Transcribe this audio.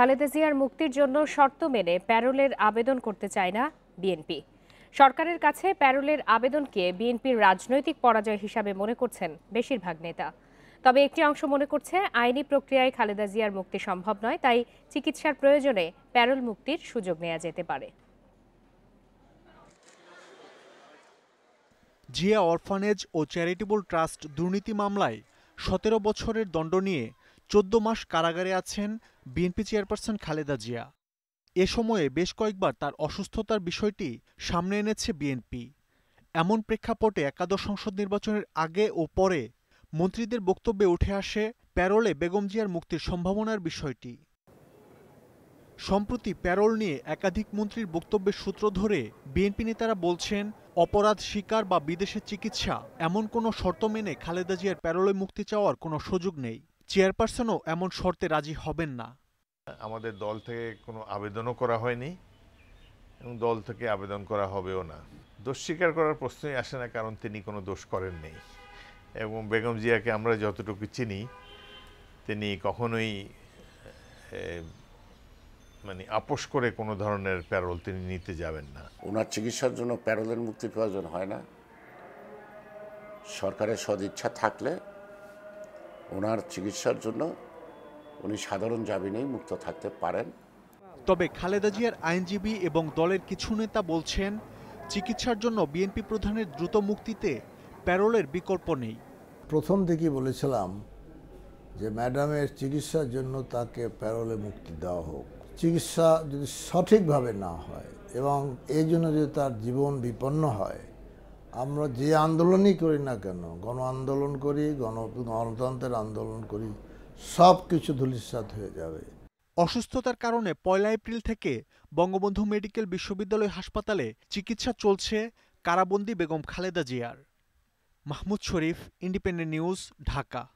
খালেদা জিয়ার মুক্তির জন্য শর্ত মেনে প্যারোলের আবেদন করতে চায় না বিএনপি। সরকারের কাছে প্যারোলের আবেদনকে বিএনপির রাজনৈতিক পরাজয় হিসাবে মনে করছেন বেশিরভাগ নেতা। তবে একটি অংশ মনে করছে, আইনি প্রক্রিয়ায় খালেদা জিয়ার মুক্তি সম্ভব নয়, তাই চিকিৎসার প্রয়োজনে প্যারোল মুক্তির সুযোগ নেওয়া যেতে পারে। জিয়া অরফানেজ ও চ্যারিটেবল ট্রাস্ট দুর্নীতি মামলায় সতেরো বছরের দণ্ড নিয়ে চোদ্দ মাস কারাগারে আছেন বিএনপি চেয়ারপারসন খালেদা জিয়া। এ সময়ে বেশ কয়েকবার তার অসুস্থতার বিষয়টি সামনে এনেছে বিএনপি। এমন প্রেক্ষাপটে একাদশ সংসদ নির্বাচনের আগে ও পরে মন্ত্রীদের বক্তব্যে উঠে আসে প্যারোলে বেগম জিয়ার মুক্তির সম্ভাবনার বিষয়টি। সম্প্রতি প্যারোল নিয়ে একাধিক মন্ত্রীর বক্তব্যের সূত্র ধরে বিএনপি নেতারা বলছেন, অপরাধ স্বীকার বা বিদেশে চিকিৎসা এমন কোনো শর্ত মেনে খালেদা জিয়ার প্যারোলে মুক্তি চাওয়ার কোনো সুযোগ নেই। চেয়ারপারসনও এমন শর্তে রাজি হবেন না। আমাদের দল থেকে কোনো আবেদনও করা হয়নি এবং দল থেকে আবেদন করা হবেও না। দোষ স্বীকার করার প্রশ্নই আসে না কারণ তিনি কোনো দোষ করেননি এবং বেগম জিয়াকে আমরা যতটুকু চিনি তিনি কখনোই মানে আপোষ করে কোনো ধরনের প্যারোল তিনি নিতে যাবেন না। ওনার চিকিৎসার জন্য প্যারোলের মুক্তির প্রয়োজন হয় না। সরকারের সদিচ্ছা থাকলে ওনার চিকিৎসার জন্য উনি সাধারণ জামিনেই মুক্ত থাকতে পারেন। তবে খালেদা জিয়ার আইনজীবী এবং দলের কিছু নেতা বলছেন চিকিৎসার জন্য বিএনপি প্রধানের দ্রুত মুক্তিতে প্যারোলের বিকল্প নেই। প্রথম থেকেই বলেছিলাম যে ম্যাডামের চিকিৎসার জন্য তাকে প্যারোলে মুক্তি দেওয়া হোক। চিকিৎসা যদি সঠিকভাবে না হয় এবং এই জন্য যদি তার জীবন বিপন্ন হয় আমরা যে আন্দোলনই করি না কেন, গণ আন্দোলন করি, গণ গণতন্ত্রের আন্দোলন করি, সব কিছু ধুলিসাত হয়ে যাবে। অসুস্থতার কারণে পয়লা এপ্রিল থেকে বঙ্গবন্ধু মেডিকেল বিশ্ববিদ্যালয় হাসপাতালে চিকিৎসা চলছে কারাবন্দি বেগম খালেদা জিয়ার। Mahmud Sharif, Independent News, Dhaka.